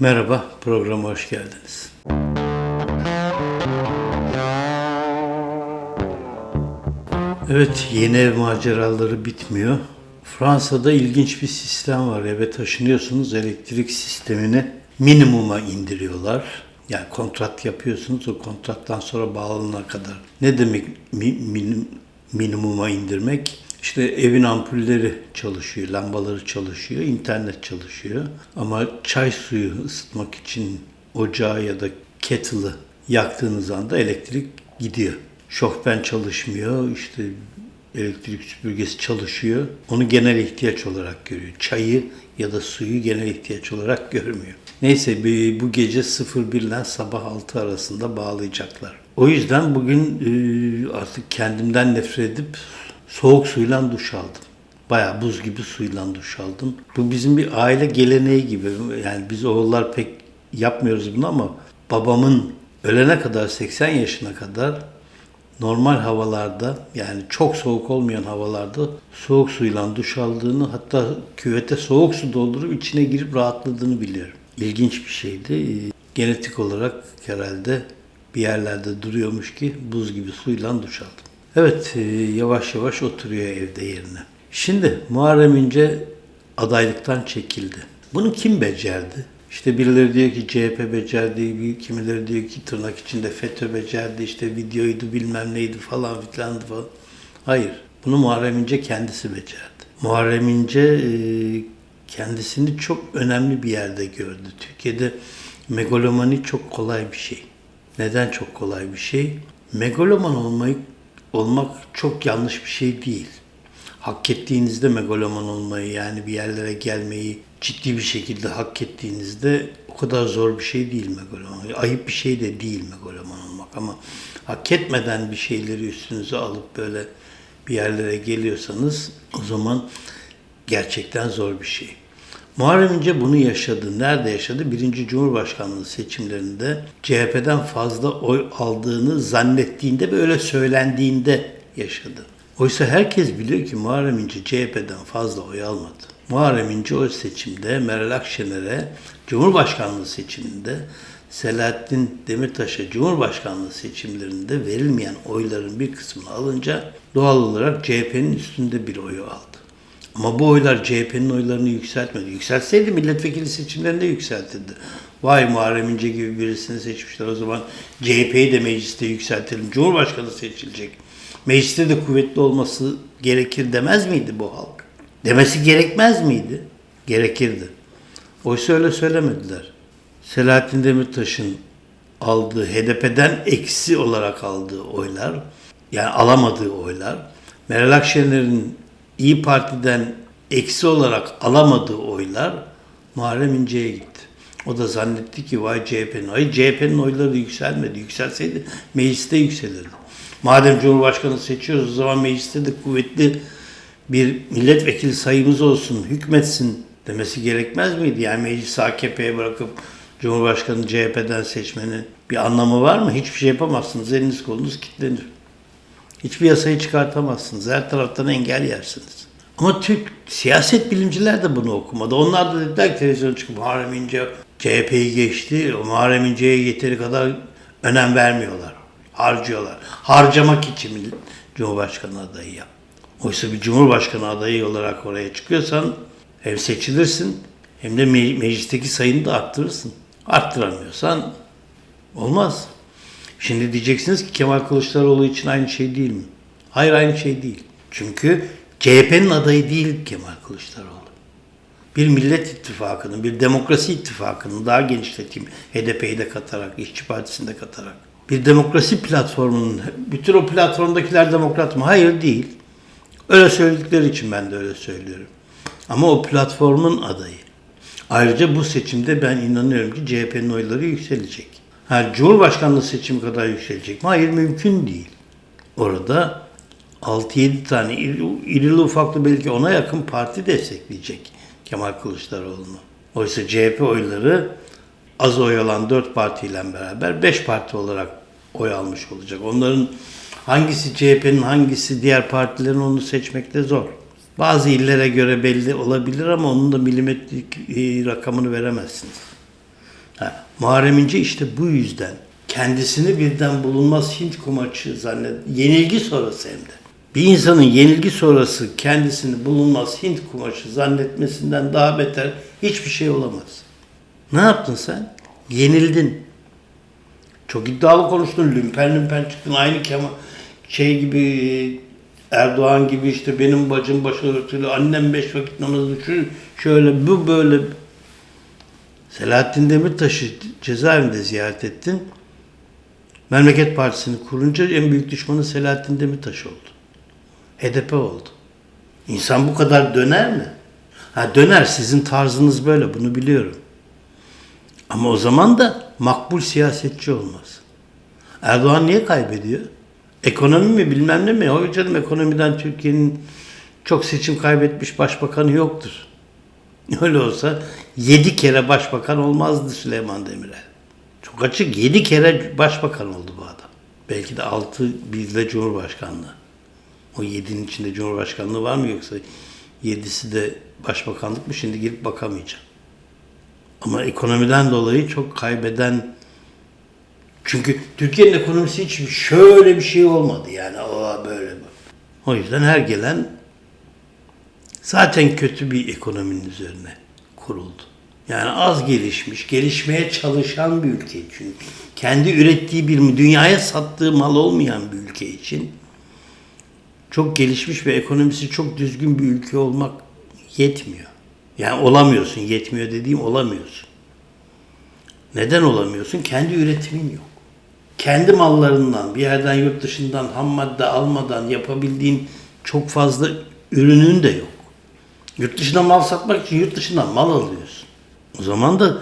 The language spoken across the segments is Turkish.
Merhaba, programa hoş geldiniz. Evet, yeni ev maceraları bitmiyor. Fransa'da ilginç bir sistem var. Eve taşınıyorsunuz, elektrik sistemini minimuma indiriyorlar. Yani kontrat yapıyorsunuz, o kontrattan sonra bağlanana kadar. Ne demek mi- minim- minimuma indirmek? İşte evin ampulleri çalışıyor, lambaları çalışıyor, internet çalışıyor. Ama çay suyu ısıtmak için ocağı ya da kettle'ı yaktığınız anda elektrik gidiyor. Şofben çalışmıyor, işte elektrik süpürgesi çalışıyor. Onu genel ihtiyaç olarak görüyor. Çayı ya da suyu genel ihtiyaç olarak görmüyor. Neyse bu gece 01 ile sabah 6 arasında bağlayacaklar. O yüzden bugün e, artık kendimden nefret edip soğuk suyla duş aldım. Bayağı buz gibi suyla duş aldım. Bu bizim bir aile geleneği gibi. Yani biz oğullar pek yapmıyoruz bunu ama babamın ölene kadar 80 yaşına kadar normal havalarda yani çok soğuk olmayan havalarda soğuk suyla duş aldığını hatta küvete soğuk su doldurup içine girip rahatladığını biliyorum. İlginç bir şeydi. Genetik olarak herhalde bir yerlerde duruyormuş ki buz gibi suyla duş aldım. Evet e, yavaş yavaş oturuyor evde yerine. Şimdi Muharrem İnce adaylıktan çekildi. Bunu kim becerdi? İşte birileri diyor ki CHP becerdi, kimileri diyor ki tırnak içinde FETÖ becerdi, işte videoydu bilmem neydi falan filan falan. Hayır, bunu Muharrem İnce kendisi becerdi. Muharrem İnce e, kendisini çok önemli bir yerde gördü. Türkiye'de megalomani çok kolay bir şey. Neden çok kolay bir şey? Megaloman olmayı, olmak çok yanlış bir şey değil hak ettiğinizde megaloman olmayı yani bir yerlere gelmeyi ciddi bir şekilde hak ettiğinizde o kadar zor bir şey değil megaloman. Ayıp bir şey de değil megaloman olmak ama hak etmeden bir şeyleri üstünüze alıp böyle bir yerlere geliyorsanız o zaman gerçekten zor bir şey. Muharrem İnce bunu yaşadı. Nerede yaşadı? Birinci Cumhurbaşkanlığı seçimlerinde CHP'den fazla oy aldığını zannettiğinde ve öyle söylendiğinde yaşadı. Oysa herkes biliyor ki Muharrem İnce CHP'den fazla oy almadı. Muharrem İnce o seçimde Meral Akşener'e Cumhurbaşkanlığı seçiminde Selahattin Demirtaş'a Cumhurbaşkanlığı seçimlerinde verilmeyen oyların bir kısmını alınca doğal olarak CHP'nin üstünde bir oyu aldı. Ama bu oylar CHP'nin oylarını yükseltmedi. Yükseltseydi milletvekili seçimlerinde yükseltirdi. Vay Muharrem İnce gibi birisini seçmişler. O zaman CHP'yi de mecliste yükseltelim. Cumhurbaşkanı seçilecek. Mecliste de kuvvetli olması gerekir demez miydi bu halk? Demesi gerekmez miydi? Gerekirdi. Oysa öyle söylemediler. Selahattin Demirtaş'ın aldığı HDP'den eksi olarak aldığı oylar, yani alamadığı oylar, Meral Akşener'in İyi Parti'den eksi olarak alamadığı oylar Muharrem İnce'ye gitti. O da zannetti ki vay CHP'nin ay CHP'nin oyları yükselmedi. Yükselseydi mecliste yükselirdi. Madem Cumhurbaşkanı seçiyoruz o zaman mecliste de kuvvetli bir milletvekili sayımız olsun, hükmetsin demesi gerekmez miydi? Yani meclisi AKP'ye bırakıp Cumhurbaşkanı CHP'den seçmenin bir anlamı var mı? Hiçbir şey yapamazsınız. Eliniz kolunuz kilitlenir. Hiçbir yasayı çıkartamazsınız. Her taraftan engel yersiniz. Ama Türk siyaset bilimciler de bunu okumadı. Onlar da dediler ki televizyona çıkıp Muharrem İnce CHP'yi geçti. O Muharrem İnce'ye yeteri kadar önem vermiyorlar. Harcıyorlar. Harcamak için Cumhurbaşkanı adayı yap. Oysa bir Cumhurbaşkanı adayı olarak oraya çıkıyorsan hem seçilirsin hem de me- meclisteki sayını da arttırırsın. Arttıramıyorsan olmaz. Şimdi diyeceksiniz ki Kemal Kılıçdaroğlu için aynı şey değil mi? Hayır aynı şey değil. Çünkü CHP'nin adayı değil Kemal Kılıçdaroğlu. Bir millet ittifakının, bir demokrasi ittifakının daha genişleteyim. HDP'yi de katarak, İşçi Partisi'ni de katarak. Bir demokrasi platformunun, bütün o platformdakiler demokrat mı? Hayır değil. Öyle söyledikleri için ben de öyle söylüyorum. Ama o platformun adayı. Ayrıca bu seçimde ben inanıyorum ki CHP'nin oyları yükselecek. Ha, Cumhurbaşkanlığı seçimi kadar yükselecek mi? Hayır mümkün değil. Orada 6-7 tane iri- irili ufaklı belki ona yakın parti destekleyecek Kemal Kılıçdaroğlu'nu. Oysa CHP oyları az oy alan 4 partiyle beraber 5 parti olarak oy almış olacak. Onların hangisi CHP'nin hangisi diğer partilerin onu seçmekte zor. Bazı illere göre belli olabilir ama onun da milimetrik e, rakamını veremezsiniz. Ha, Muharrem İnce işte bu yüzden kendisini birden bulunmaz Hint kumaşı zannet, yenilgi sonrası hem de. Bir insanın yenilgi sonrası kendisini bulunmaz Hint kumaşı zannetmesinden daha beter hiçbir şey olamaz. Ne yaptın sen? Yenildin. Çok iddialı konuştun, lümpen lümpen çıktın. Aynı Kemal şey gibi Erdoğan gibi işte benim bacım başörtülü, annem beş vakit namazı şu şöyle bu böyle. Selahattin Demirtaş'ı cezaevinde ziyaret ettin. Memleket Partisi'ni kurunca en büyük düşmanı Selahattin Demirtaş oldu. HDP oldu. İnsan bu kadar döner mi? Ha döner sizin tarzınız böyle bunu biliyorum. Ama o zaman da makbul siyasetçi olmaz. Erdoğan niye kaybediyor? Ekonomi mi bilmem ne mi? O canım ekonomiden Türkiye'nin çok seçim kaybetmiş başbakanı yoktur. Öyle olsa yedi kere başbakan olmazdı Süleyman Demirel. Çok açık yedi kere başbakan oldu bu adam. Belki de altı bizde Cumhurbaşkanlığı. O yedinin içinde Cumhurbaşkanlığı var mı yoksa yedisi de başbakanlık mı? Şimdi girip bakamayacağım. Ama ekonomiden dolayı çok kaybeden çünkü Türkiye'nin ekonomisi hiç şöyle bir şey olmadı yani o böyle bu. O yüzden her gelen zaten kötü bir ekonominin üzerine kuruldu. Yani az gelişmiş, gelişmeye çalışan bir ülke çünkü. Kendi ürettiği bir, dünyaya sattığı mal olmayan bir ülke için çok gelişmiş ve ekonomisi çok düzgün bir ülke olmak yetmiyor. Yani olamıyorsun, yetmiyor dediğim olamıyorsun. Neden olamıyorsun? Kendi üretimin yok. Kendi mallarından, bir yerden yurt dışından ham madde almadan yapabildiğin çok fazla ürünün de yok. Yurt dışına mal satmak için yurt dışından mal alıyorsun. O zaman da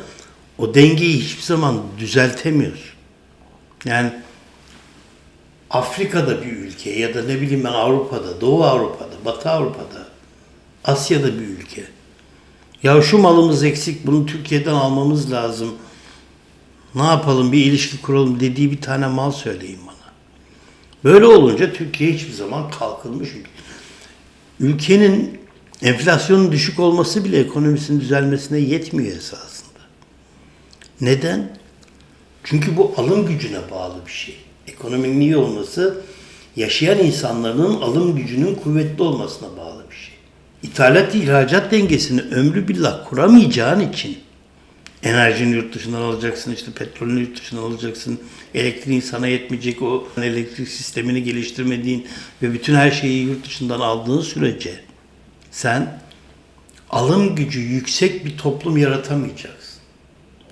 o dengeyi hiçbir zaman düzeltemiyorsun. Yani Afrika'da bir ülke ya da ne bileyim ben Avrupa'da, Doğu Avrupa'da, Batı Avrupa'da, Asya'da bir ülke. Ya şu malımız eksik, bunu Türkiye'den almamız lazım. Ne yapalım, bir ilişki kuralım dediği bir tane mal söyleyin bana. Böyle olunca Türkiye hiçbir zaman kalkınmış ülke. Ülkenin enflasyonun düşük olması bile ekonomisinin düzelmesine yetmiyor esasında. Neden? Çünkü bu alım gücüne bağlı bir şey. Ekonominin iyi olması yaşayan insanların alım gücünün kuvvetli olmasına bağlı bir şey. İthalat ihracat dengesini ömrü billah kuramayacağın için enerjini yurt dışından alacaksın, işte petrolünü yurt dışından alacaksın, elektriğin sana yetmeyecek o elektrik sistemini geliştirmediğin ve bütün her şeyi yurt dışından aldığın sürece sen alım gücü yüksek bir toplum yaratamayacaksın.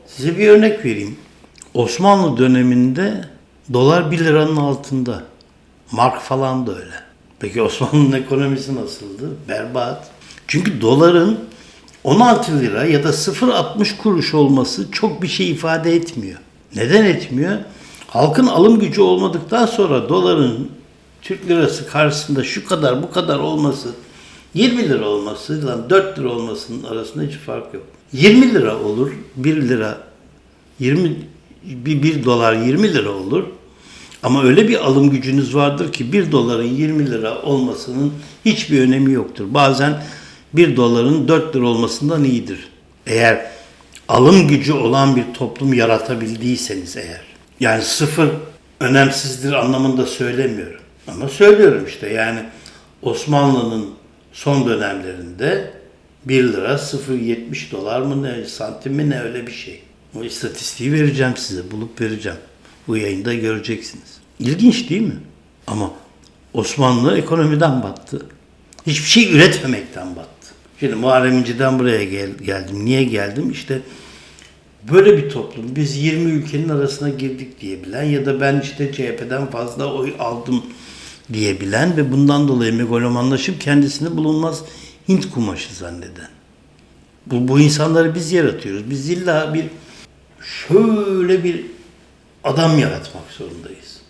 Size bir örnek vereyim. Osmanlı döneminde dolar 1 liranın altında. Mark falan da öyle. Peki Osmanlı'nın ekonomisi nasıldı? Berbat. Çünkü doların 16 lira ya da 0.60 kuruş olması çok bir şey ifade etmiyor. Neden etmiyor? Halkın alım gücü olmadıktan sonra doların Türk lirası karşısında şu kadar bu kadar olması 20 lira olması lan 4 lira olmasının arasında hiç fark yok. 20 lira olur 1 lira 20 bir, 1 dolar 20 lira olur. Ama öyle bir alım gücünüz vardır ki 1 doların 20 lira olmasının hiçbir önemi yoktur. Bazen 1 doların 4 lira olmasından iyidir. Eğer alım gücü olan bir toplum yaratabildiyseniz eğer. Yani sıfır önemsizdir anlamında söylemiyorum. Ama söylüyorum işte yani Osmanlı'nın son dönemlerinde 1 lira 0.70 dolar mı ne santim mi ne öyle bir şey. O istatistiği vereceğim size bulup vereceğim. Bu yayında göreceksiniz. İlginç değil mi? Ama Osmanlı ekonomiden battı. Hiçbir şey üretmemekten battı. Şimdi Muharrem İnce'den buraya gel, geldim. Niye geldim? İşte böyle bir toplum. Biz 20 ülkenin arasına girdik diyebilen ya da ben işte CHP'den fazla oy aldım diyebilen ve bundan dolayı megalomanlaşıp kendisini bulunmaz Hint kumaşı zanneden. Bu, bu insanları biz yaratıyoruz. Biz illa bir şöyle bir adam yaratmak zorundayız.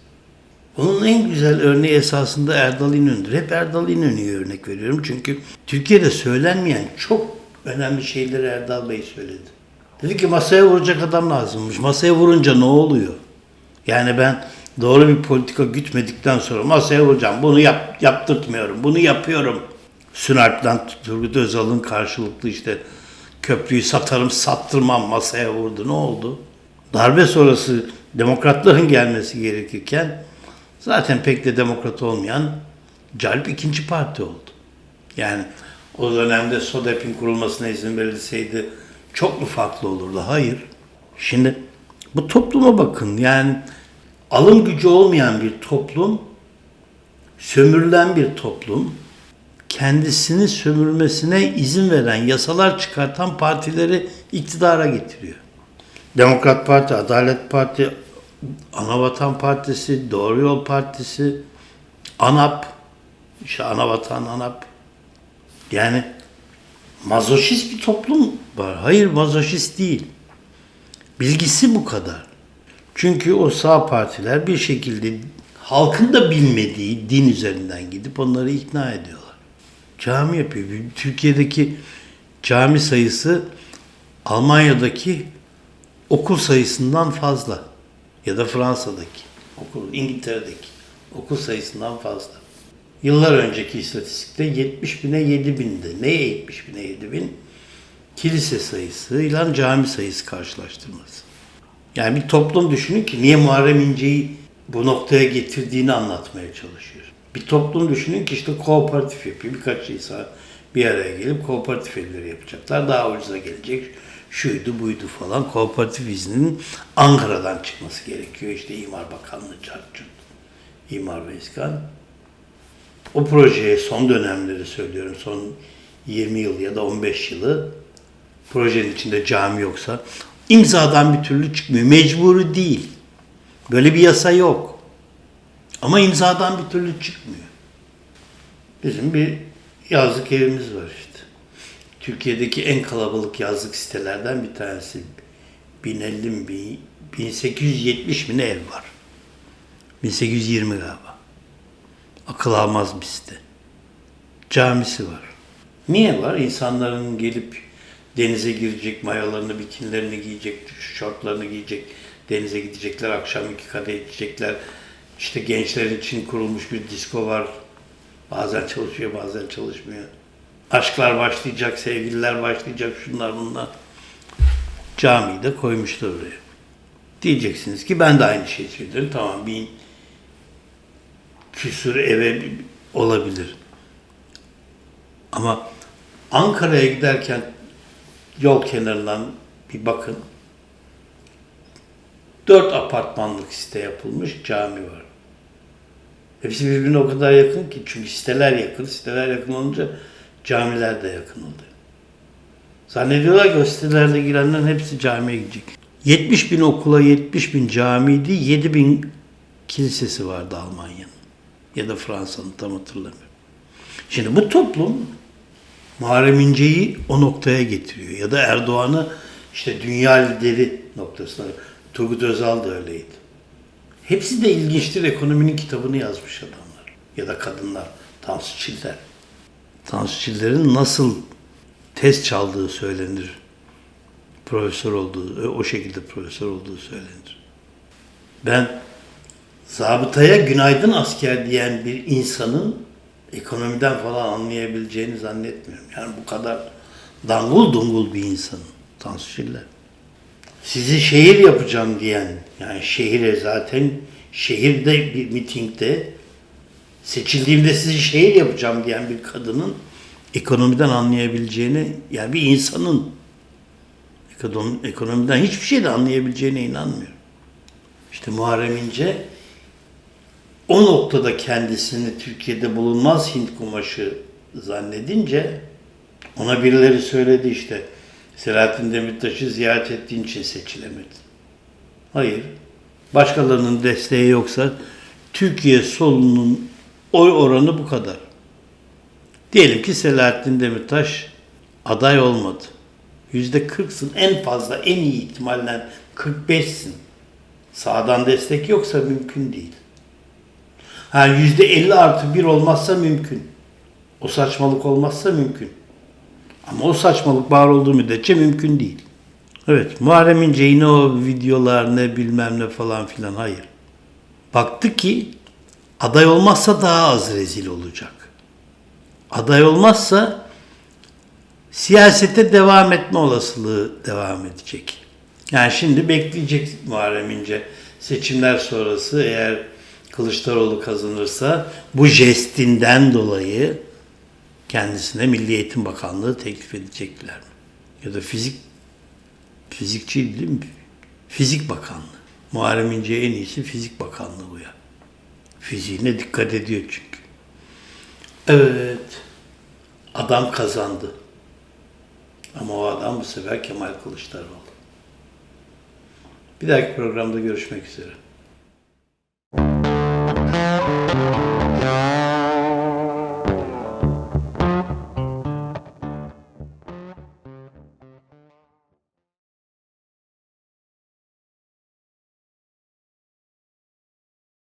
Bunun en güzel örneği esasında Erdal İnönü'dür. Hep Erdal İnönü'ye örnek veriyorum. Çünkü Türkiye'de söylenmeyen çok önemli şeyleri Erdal Bey söyledi. Dedi ki masaya vuracak adam lazımmış. Masaya vurunca ne oluyor? Yani ben doğru bir politika gütmedikten sonra masaya vuracağım. Bunu yap, yaptırtmıyorum. Bunu yapıyorum. Sünalp'ten Turgut Özal'ın karşılıklı işte Köprüyü satarım sattırmam masaya vurdu. Ne oldu? Darbe sonrası demokratların gelmesi gerekirken zaten pek de demokrat olmayan Calp ikinci parti oldu. Yani o dönemde SODEP'in kurulmasına izin verilseydi çok mu farklı olurdu? Hayır. Şimdi bu topluma bakın. Yani alım gücü olmayan bir toplum, sömürülen bir toplum, kendisini sömürmesine izin veren, yasalar çıkartan partileri iktidara getiriyor. Demokrat Parti, Adalet Parti, Anavatan Partisi, Doğru Yol Partisi, ANAP, işte Anavatan, ANAP. Yani mazoşist bir toplum var. Hayır mazoşist değil. Bilgisi bu kadar. Çünkü o sağ partiler bir şekilde halkın da bilmediği din üzerinden gidip onları ikna ediyorlar. Cami yapıyor. Türkiye'deki cami sayısı Almanya'daki okul sayısından fazla. Ya da Fransa'daki okul, İngiltere'deki okul sayısından fazla. Yıllar önceki istatistikte 70 bine 7 bindi. Ne 70 bine 7 bin? Kilise sayısıyla cami sayısı karşılaştırması. Yani bir toplum düşünün ki niye Muharrem İnce'yi bu noktaya getirdiğini anlatmaya çalışıyor. Bir toplum düşünün ki işte kooperatif yapıyor. Birkaç insan bir araya gelip kooperatif evleri yapacaklar. Daha ucuza gelecek. Şuydu buydu falan. Kooperatif izninin Ankara'dan çıkması gerekiyor. İşte İmar Bakanlığı çarçurt. İmar ve İskan. O projeye son dönemleri söylüyorum. Son 20 yıl ya da 15 yılı projenin içinde cami yoksa imzadan bir türlü çıkmıyor. Mecburi değil. Böyle bir yasa yok. Ama imzadan bir türlü çıkmıyor. Bizim bir yazlık evimiz var işte. Türkiye'deki en kalabalık yazlık sitelerden bir tanesi. 1050 mi, 1870 mi ne ev var? 1820 galiba. Akıl almaz bir site. Camisi var. Niye var? İnsanların gelip denize girecek, mayalarını, bikinilerini giyecek, şortlarını giyecek, denize gidecekler, akşam iki kadeh içecekler. İşte gençler için kurulmuş bir disko var. Bazen çalışıyor, bazen çalışmıyor. Aşklar başlayacak, sevgililer başlayacak, şunlar bunlar. Camiyi de koymuşlar oraya. Diyeceksiniz ki ben de aynı şeyi söylerim. Tamam bin küsür eve olabilir. Ama Ankara'ya giderken yol kenarından bir bakın. Dört apartmanlık site yapılmış cami var. Hepsi birbirine o kadar yakın ki çünkü siteler yakın. Siteler yakın olunca camiler de yakın oluyor. Zannediyorlar ki o sitelerde girenlerin hepsi camiye gidecek. 70 bin okula 70 bin camiydi, 7 bin kilisesi vardı Almanya'nın. Ya da Fransa'nın tam hatırlamıyorum. Şimdi bu toplum Muharrem İnce'yi o noktaya getiriyor. Ya da Erdoğan'ı işte dünya lideri noktasına. Turgut Özal da öyleydi. Hepsi de ilginçtir. Ekonominin kitabını yazmış adamlar. Ya da kadınlar. Tansu Çiller. Tansu Çiller'in nasıl test çaldığı söylenir. Profesör olduğu, o şekilde profesör olduğu söylenir. Ben zabıtaya günaydın asker diyen bir insanın ekonomiden falan anlayabileceğini zannetmiyorum. Yani bu kadar dangul dungul bir insan Tansu Çiller. Sizi şehir yapacağım diyen, yani şehire zaten şehirde bir mitingde seçildiğimde sizi şehir yapacağım diyen bir kadının ekonomiden anlayabileceğini, yani bir insanın ekonom- ekonomiden hiçbir şeyde anlayabileceğine inanmıyorum. İşte Muharrem İnce o noktada kendisini Türkiye'de bulunmaz Hint kumaşı zannedince ona birileri söyledi işte Selahattin Demirtaş'ı ziyaret ettiğin için seçilemedin. Hayır. Başkalarının desteği yoksa Türkiye solunun oy oranı bu kadar. Diyelim ki Selahattin Demirtaş aday olmadı. Yüzde kırksın en fazla en iyi ihtimalle 45'sin. Sağdan destek yoksa mümkün değil. Ha yüzde 50 artı 1 olmazsa mümkün. O saçmalık olmazsa mümkün. Ama o saçmalık var olduğu müddetçe mümkün değil. Evet, Muharrem İnce yine o videolar ne bilmem ne falan filan hayır. Baktı ki aday olmazsa daha az rezil olacak. Aday olmazsa siyasete devam etme olasılığı devam edecek. Yani şimdi bekleyecek Muharrem İnce seçimler sonrası eğer Kılıçdaroğlu kazanırsa bu jestinden dolayı kendisine Milli Eğitim Bakanlığı teklif edecekler mi? Ya da fizik fizikçi değil mi? Fizik Bakanlığı. Muharrem İnce'ye en iyisi Fizik Bakanlığı bu ya. Fiziğine dikkat ediyor çünkü. Evet. Adam kazandı. Ama o adam bu sefer Kemal Kılıçdaroğlu. Bir dahaki programda görüşmek üzere.